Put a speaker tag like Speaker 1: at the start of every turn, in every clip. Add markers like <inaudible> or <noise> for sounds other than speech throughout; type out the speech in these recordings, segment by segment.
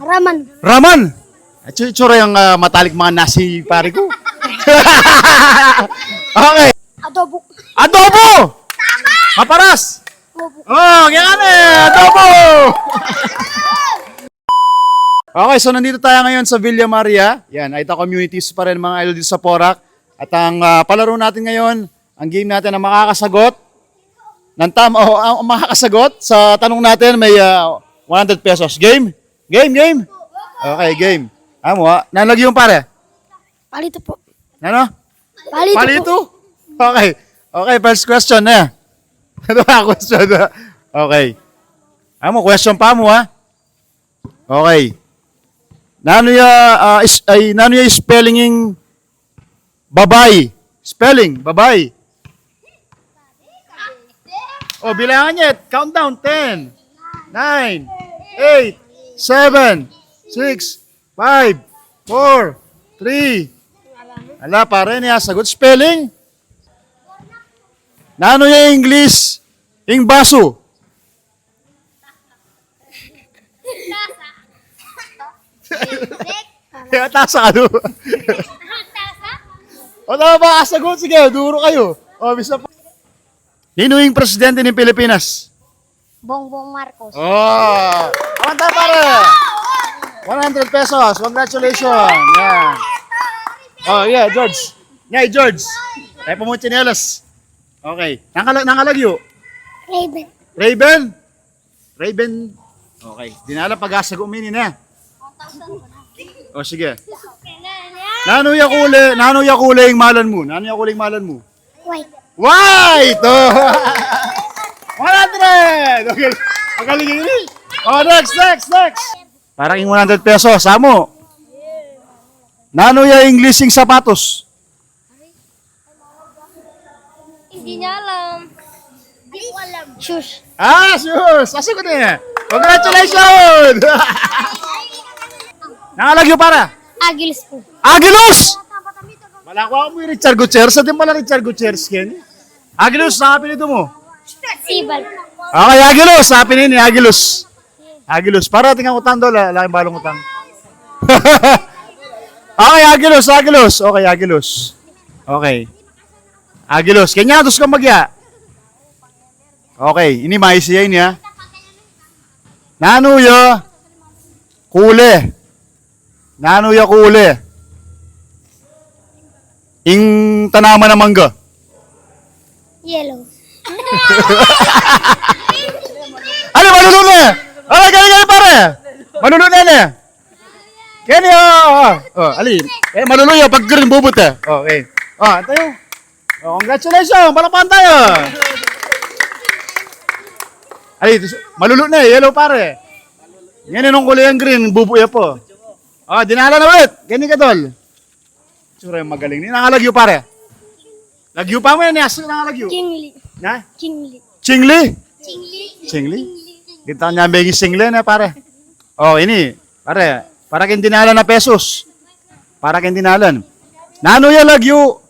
Speaker 1: Raman.
Speaker 2: Raman! At yung itsura yung ah, matalik mga nasi pare ko. <laughs> okay.
Speaker 1: Adobo.
Speaker 2: Adobo! Maparas!
Speaker 1: Adobo.
Speaker 2: Oh, yan eh! Adobo! <laughs> okay, so nandito tayo ngayon sa Villa Maria. Yan, Aita Communities pa rin mga idol dito sa Porac. At ang ah, palaro natin ngayon, ang game natin na makakasagot ng tama, oh, ang makakasagot sa tanong natin may ah, 100 pesos. Game? Game, game? Okay, game. Amo ha? Nalag yung pare?
Speaker 1: Palito po.
Speaker 2: Ano?
Speaker 1: Palito, po.
Speaker 2: Palito? Okay. Okay, first question na. <laughs> Ano ba question na? Okay. Amo, question pa mo ha? Okay. Nano ya ah, is, ay nano ya spelling yung babay? Spelling, babay. Oh, bilangan niya. Countdown. 10, 9, 8, 7, 6, 5, 4, 3. Ala, pare niya. Sagot spelling. Nano ya English? Ing baso. Kaya tasa ka do. o tama ba kasagot? Sige, duro kayo. O, bisa pa. Yung presidente ng Pilipinas?
Speaker 1: Bongbong Marcos.
Speaker 2: Oh! Kamanta pare! 100 pesos. Congratulations. Yan. Oh, yeah, George. Yeah, George. Tayo po mo chinelas. Okay. Nangalag, nangalagyo.
Speaker 1: Raven.
Speaker 2: Raven? Raven. Okay. Dinala pag-asa umini na. O sige. Nano ya kule, nano ya kule yung malan mo? Nano ya kule yung malan mo?
Speaker 1: White.
Speaker 2: White! <laughs> Oh! 100! Okay. Magaling yun eh. Oh, next, next, next. Parang yung 100 pesos. Samo. Nano ya English yung sapatos?
Speaker 1: Hindi niya alam. Hindi ko alam. Shush.
Speaker 2: Ah, sus! Asa ko na Congratulations! <laughs> Nangalagyo para?
Speaker 1: Agils po.
Speaker 2: Agilos! Malakwa mo yung Richard Gutierrez. Sa din pala Richard Gutierrez ken. Agilos, sa kapilito mo?
Speaker 1: Sibal.
Speaker 2: Okay, Agilos. Sa pinini, Agilos. Agilos. Para tingnan utang doon. Laking balong utang. <laughs> okay, Agilos, Agilos. Okay, Agilos. Okay. Agilos. Kanya, dos ka magya. Okay, ini mais siya ini ha. Nano yo? Kule. Nano yo kule? Ing tanaman ng mangga.
Speaker 1: Yellow. <laughs>
Speaker 2: Ano, malulun na! Oh, gani gani pare! Malulun na na! Gani, oh, oh, oh, ali. Eh, malulun yun, pag green bubot eh. Oh, okay. Oh, tayo. Oh, congratulations! Palapan tayo! Ali, malulun na eh, yellow pare. Yan yung kulay ang green, bubuya po. Oh, dinala na ulit. Gani ka, tol. Sura yung magaling. Ni nangalagyo pare. Lagyo pa mo yan, yaso nangalagyo.
Speaker 1: Chingli.
Speaker 2: Na?
Speaker 1: Chingli.
Speaker 2: Chingli?
Speaker 1: Chingli.
Speaker 2: Singli? Kita niya may singli na pare. Oh, ini. Pare, para kin dinalan na pesos. Para kin dinalan. Nano ya lagyo?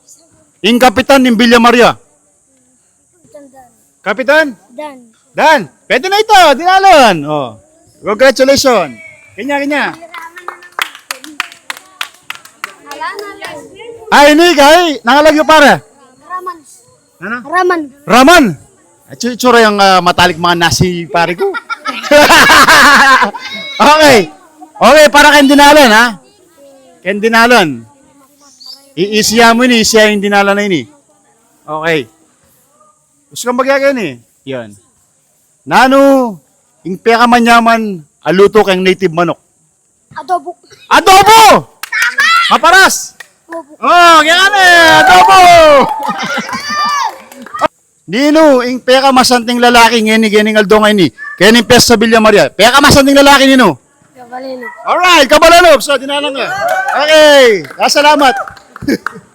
Speaker 2: Ing kapitan ng Villa Maria. Kapitan?
Speaker 1: Dan.
Speaker 2: Dan, pwede na ito, dinalan. Oh. Congratulations. Kanya, kanya. Ay, ini kay, nangalagyo pare.
Speaker 1: Raman.
Speaker 2: Ano?
Speaker 1: Raman.
Speaker 2: Raman! Yung itsura yung ah, matalik mga nasi pare ko. <laughs> okay. Okay, para kayong dinalan, ha? Kayong dinalan. Iisiya mo ini, isiya yung dinalan na ini. Okay. Gusto kang magyagay ni? Yan. Nano, yung peka manyaman, aluto kang native manok.
Speaker 1: Adobo.
Speaker 2: Adobo! Maparas!
Speaker 1: Adobo.
Speaker 2: Oh, yan eh! Adobo! Nino, ing peka masanting lalaki ngeni gening aldong ini. Kening pes sa Villa Maria. Peka masanting lalaki nino.
Speaker 1: Gabalino.
Speaker 2: Alright, kabalalog. So, dinalang ka. Okay. Ah, Salamat. <laughs>